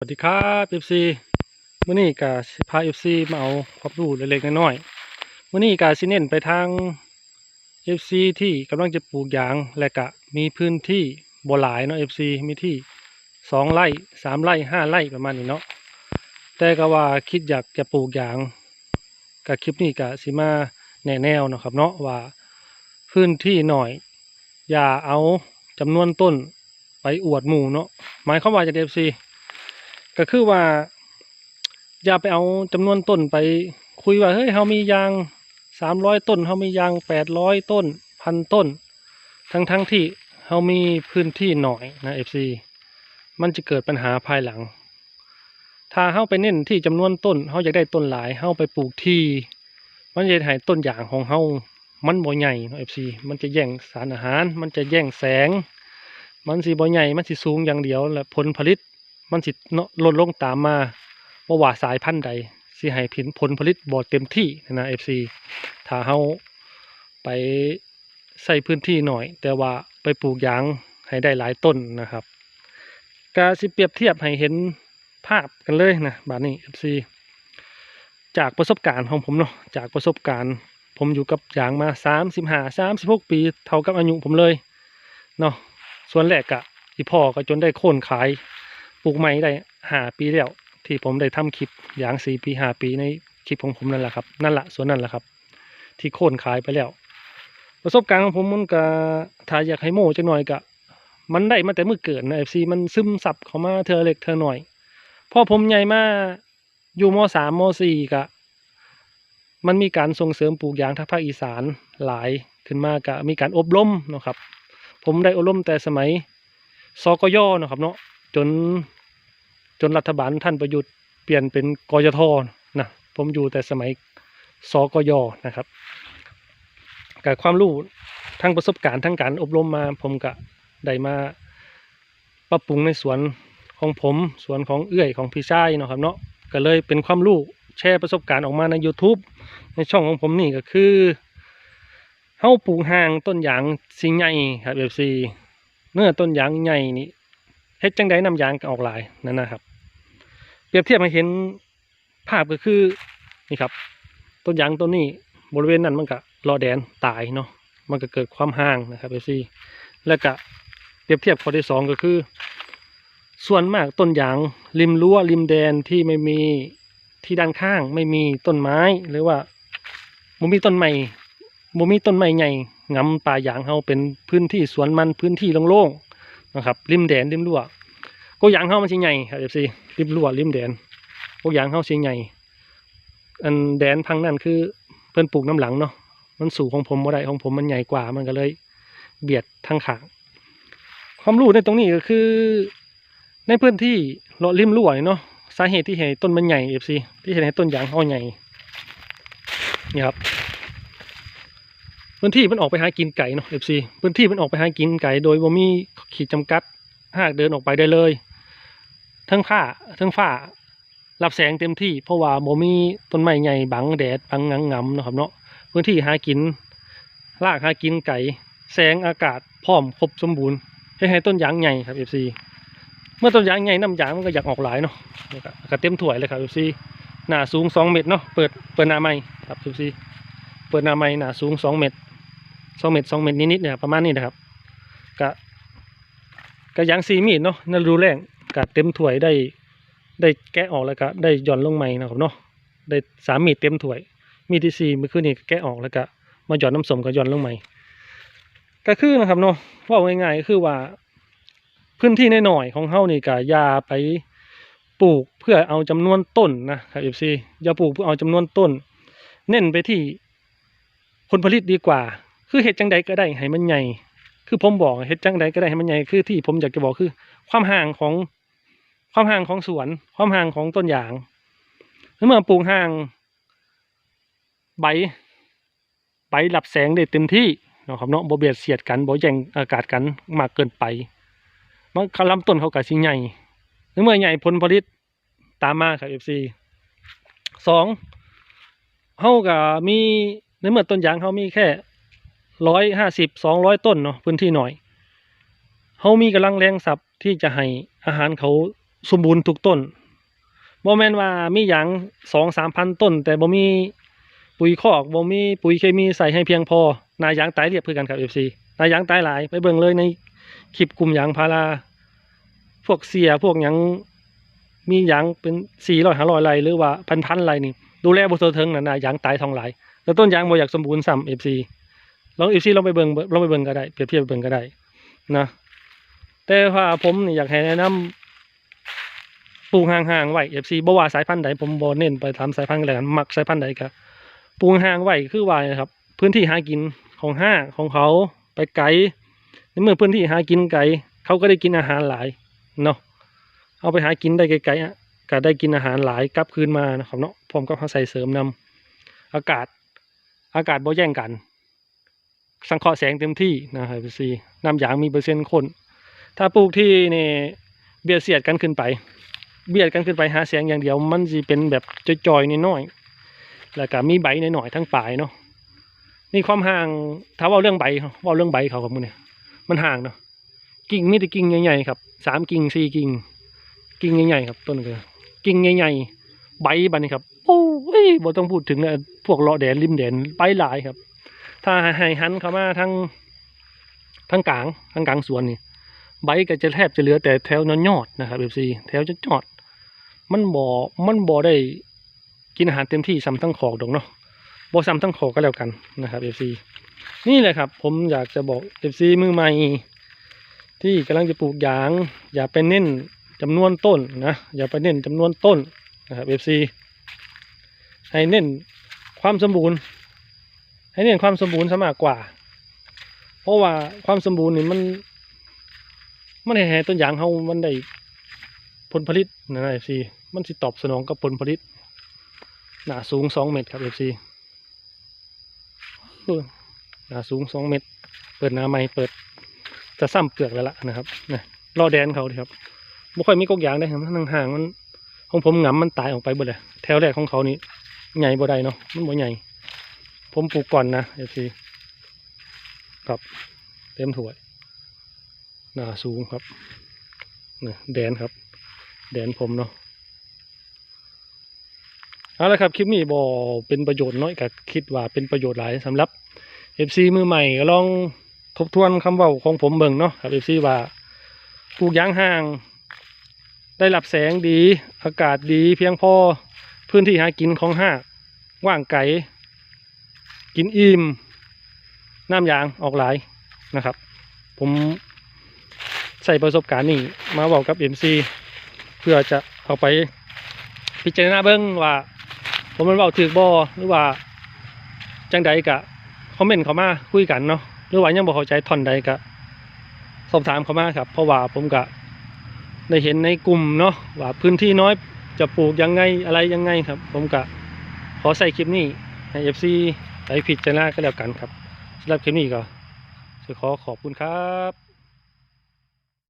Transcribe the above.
สวัสดีครับเอฟซีมื่อนี้กาพาเอฟซีมาเอาความรู้เล็กๆน้อยๆมื่อนี้กาสิเน้นไปทางเอฟซีที่กำลังจะปลูกยางและกะมีพื้นที่บ่หลายเนาะเอฟซีมีที่สองไร่สามไร่ห้าไร่ประมาณนี้เนาะแต่ก็ว่าคิดอยากจะปลูกยางกับคลิปนี้กะสิมาแนแนวเนะครับเนาะว่าพื้นที่หน่อย อย่าเอาจำนวนต้นไปอวดหมู่เนาะหมายความว่าจะเอฟซี ก็คือว่า อย่าไปเอาจำนวนต้นไป คุยว่าเฮ้ยเรามียางสามร้อยต้นเรามียางแปดร้อยต้นพันต้น ทั้งทั้งที่เรามีพื้นที่หน่อยนะเอฟซีมันจะเกิดปัญหาภายหลัง ถ้าเราไปเน้นที่จำนวนต้นเราอยากได้ต้นหลายเราไปปลูกที่ มันจะให้ต้นยางของเรามันบ่ใหญ่เอฟซีมันจะแย่งสารอาหาร มันจะแย่งแสง มันสิบ่ใหญ่ มันสิสูงอย่างเดียวและผลผลิต มันสิเนาะลดลงตามมาว่าว่าสายพันธุ์ใดสิให้ผลผลผลิตบ่เต็มที่นะ FC ถ้าเฮาไปใส่พื้นที่หน่อย แต่ว่าไปปลูกยางให้ได้หลายต้นนะครับกาสิเปรียบเทียบให้เห็นภาพกันเลยนะบานี้ FC จากประสบการณ์ของผมเนาะจากประสบการณ์ ผมอยู่กับยางมา35 36ปีเท่ากับอายุผมเลยเนาะส่วนแรกกะที่พ่อก็จนได้โค่นขาย ลูกไม้ได้หาปีแล้วที่ผมได้ทำคลิปอย่างสี่ปีหาปีในคลิปของผมนั่นแหละครับนั่นแหละส่วนนั่นแหละครับ ที่โค่นขายไปแล้ว ประสบการณ์ของผมมันก็ถ้าอยากให้โม่จังหน่อยก็มันได้มาแต่เมื่อเกิดนะเอฟซีมันซึมซับเข้ามาเธอเล็กเธอหน่อยพอผมใหญ่มาอยู่มสามมสี่ก็มันมีการส่งเสริมปลูกยางทางภาคอีสานหลายขึ้นมาก็มีการอบรมนะครับ ผมได้อบรมแต่สมัยสกยเนะครับเนาะจน จนรัฐบาลท่านประยุทธ์เปลี่ยนเป็นกยทนะผมอยู่แต่สมัยสกยนะครับกับความรู้ทั้งประสบการณ์ทั้งการอบรมมา ผมก็ได้มาปรับปรุงในสวนของผมสวนของเอื้อยของพี่ชายเนาะครับเนาะก็เลยเป็นความรู้แชร์ประสบการณ์ออกมาใน YouTube ในช่องของผมนี่ก็คือเฮาปลูกห่างต้นยางสิงใหญ่ครับเอฟซีเนื้อต้นยางใหญ่นี่เฮ็ดจังไดน้ำยางก็ออกหลายนั่นนะครับ เปรียบเทียบให้เห็นภาพก็คือนี่ครับ ต้นยางต้นนี้บริเวณนั้นมันก็รอแดนตายเนาะมันก็เกิดความห่างนะครับเอซีแล้วก็เปรียบเทียบข้อที่สองก็คือ ส่วนมากต้นยางริมรั้วริมแดนที่ไม่มีที่ด้านข้างไม่มีต้นไม้หรือว่าบ่มีต้นไม้บ่มีต้นไม้ใหญ่งำป่ายางเฮาเป็นพื้นที่สวนมันพื้นที่โล่งๆนะครับ ริมแดนริมรั้ว ก็ยางเฮามันสิใหญ่ครับเอฟซีริมรั้วริมแดนก็ยางเฮาสิใหญ่อันแดนพังนั่นคือเพิ่นปลูกน้ำหลังเนาะมันสูงของผมบ่ได้ของผมมันใหญ่กว่ามันก็เลย เบียดทางขางความรู้ในตรงนี้ก็คือ ในพื้นที่เลาะริมรั้วเนาะสาเหตุที่เห็นต้นมันใหญ่เอฟซีที่เห็นให้ต้นยางเฮาใหญ่นี่ครับพื้นที่มันออกไปหากินไก่เนาะเอฟซีพื้นที่มันออกไปหากินไก่โดยบ่มีขีดจำกัดหากเดินออกไปได้เลย ทั้งผ้าทั้งฝ้ารับแสงเต็มที่ เพราะว่าบ่มีต้นไม้ใหญ่บังแดดบังงังงำนะครับเนาะพื้นที่หากินลากหากินไก่ แสงอากาศพร้อมครบสมบูรณ์ให้ให้ต้นยางใหญ่ครับเอฟซีเมื่อต้นยางใหญ่น้ำยางมันก็อยากออกหลายเนาะก็เต็มถ้วยเลยครับเอฟซีหนาสูงสองเมตรเนาะเปิดเปิดหนาไม้ครับเอฟซีเปิดหนาไม้หนาสูงสองเมตรสองเม็ดสองเม็ดนิดๆเนี่ยประมาณนี้นะครับกะกะยางซีมีดเนาะนั่นรูแรง กะเต็มถ้วยได้ ได้แกะออกแล้วก็ได้ย่อนลงใหม่นะครับเนาะได้สามมีดเต็มถ้วย มีดที่สี่เมื่อคืนนี้แกะออกแล้วก็มาหย่อนน้ำสมก็หย่อนลงใหม่ก็คือนะครับเนาะว่าง่ายๆก็คือว่า พื้นที่น้อยๆของเฮานี่ก็ยาไปปลูกเพื่อเอาจำนวนต้นนะครับเอฟซีอย่าปลูกเพื่อเอาจำนวนต้น เน้นไปที่ผลผลิตดีกว่า คือเห็ดจังใดก็ได้ให้มันใหญ่ คือผมบอกเห็ดจังใดก็ได้ให้มันใหญ่คือที่ผมอยากจะบอกคือ ความห่างของ ความห่างของสวน ความห่างของต้นยางเมื่อปลูกห่างใบใบหลับแสงได้เต็มที่เนาะครับเนาะบ่เบียดเสียดกันบ่แย่งอากาศกันมากเกินไปมันคลำต้นเขาก็สิใหญ่เมื่อใหญ่ผลผลิตตามมาครับ FC สองเฮาก็มีในเมื่อต้นยางเขามีแค่ร้อยห้าสิบสองร้อยต้นเนาะพื้นที่หน่อยเขามีกำลังแรงสับที่จะให้อาหารเขา สมบูรณ์ทุกต้นบ่แม่นว่ามีหยางสองสามพันต้น แต่บ่มีปุ๋ยคอกบ่มีปุ๋ยเคมีใส่ให้เพียงพอหนายางตายเรียบคือกันครับ FC หนายางตายหลายไปเบิ่งเลยในคลิปกลุ่มยางพาราพวกเสียพวกหยังมีหยางเป็น400 500ไรหรือว่าพันๆไรนี่ดูแลบ่ทั่วถึงน่ะนายางตายทองหลายแล้วต้นยางบ่อยากสมบูรณ์ซ้ำ FC ลอง FC ลองไปเบิ่งลองไปเบิ่งก็ได้เปรียบเทียบไปเบิ่งก็ได้นะแต่ว่าผมอยากให้แนะนำ ปลูกห่างๆไว้ FC บ่ว่าสายพันธุ์ใดผมบ่เน้นไปทำสายพันธุ์อะไรกันมักสายพันธุ์ใดก็ปลูกห่างไว้คือว่านะครับ พื้นที่หากินของห้าของเขาไปไกลในเมื่อพื้นที่หากินไกลเขาก็ได้กินอาหารหลายเนาะเอาไปหากินได้ไกลๆอะก็ได้กินอาหารหลายกลับคืนมานะครับเนาะพร้อมกับเขาใส่เสริมนำอากาศอากาศบ่แย่งกัน สังเคราะห์แสงเต็มที่นะครับ FC น้ำยางมีเปอร์เซ็นต์คนถ้าปลูกที่นี่เบียดเสียดกันขึ้นไป เบียดกันขึ้นไปหาเสียงอย่างเดียว มันจะเป็นแบบจอยๆน้อยๆแล้วก็มีใบหน่อยๆทั้งปลายเนาะนี่ความห่างถ้าเว่าเรื่องใบเว่าเรื่องใบเขากับมึงเนี่ยมันห่างเนาะกิ่งมีแต่กิ่งใหญ่ๆครับสามกิ่งสี่กิ่งกิ่งใหญ่ๆครับต้นก็กิ่งใหญ่ๆใบบัดนี้ครับโอ้ยบ่ต้องพูดถึงเลยพวกเลาะแดนริมแดนใบหลายครับ ถ้าให้หันเข้ามาทางทางกลางทางกลางสวนนี่ใบก็จะแทบจะเหลือแต่แถวนอนยอดนะครับเอฟซีแถวจะจอด มันบ่อมันบ่อได้กินอาหารเต็มที่ซ้ำทั้งขอกดอกเนาะบ่ซ้ำทั้งขอกก็แล้วกันนะครับเอฟซีนี่แหละครับ ผมอยากจะบอกเอฟซีมือใหม่ที่กำลังจะปลูกยาง อย่าไปเน้นจำนวนต้นนะอย่าไปเน้นจำนวนต้นนะครับเอฟซีให้เน้นความสมบูรณ์ ให้เน้นความสมบูรณ์ซะมากกว่า เพราะว่าความสมบูรณ์นี่มันมันให้ต้นยางเฮามันได้ ผลผลิตนะเอฟซีมันสิตอบสนองกับผลผลิต หนาสูงสองเมตรครับเอฟซีหนาสูงสองเมตร เปิดหนาใหม่เปิด จะซ้ำเปลือกแล้วล่ะนะครับนะรอแดนเขาดีครับบ่ค่อยมีกกยางได้ครับมันห่างๆมันของผมหงำมันตายออกไปหมดเลยแถวแรกของเขานี่ใหญ่บ่ได้เนาะมันบ่ใหญ่ ผมปลูกก่อนนะเอฟซีครับเต็มถ้วยหนาสูงครับนี่แดนครับ แดนผมเนาะเอาละครับคลิปนี้บอเป็นประโยชน์น้อยกับคิดว่าเป็นประโยชน์หลายสำหรับ FC มือใหม่ก็ลองทบทวนคำเว่าของผมเบิ่งเนาะครับ FC ว่าปลูกยางห่าง ได้รับแสงดี อากาศดีเพียงพอพื้นที่หากินของห้าว่างไกลกินอิ่มน้ำยางออกหลายนะครับ ผมใส่ประสบการณ์นี่มาบอกกับ MC เพื่อจะเอาไปพิจารณาเบิ้งว่า ผมมันเบาถือบอหรือว่าจังใดกะคอมเมนต์เข้ามาคุยกันเนาะหรือว่ายังบ่เข้าใจท่อนใดกะสอบถามเข้ามาครับ เพราะว่าผมกะได้เห็นในกลุ่มเนาะว่าพื้นที่น้อยจะปลูกยังไงอะไรยังไงครับ ผมกะขอใส่คลิปนี้ให้ FC ไปพิจารณาก็แล้วกันครับสำหรับคลิปนี้ก็จะขอขอบคุณครับ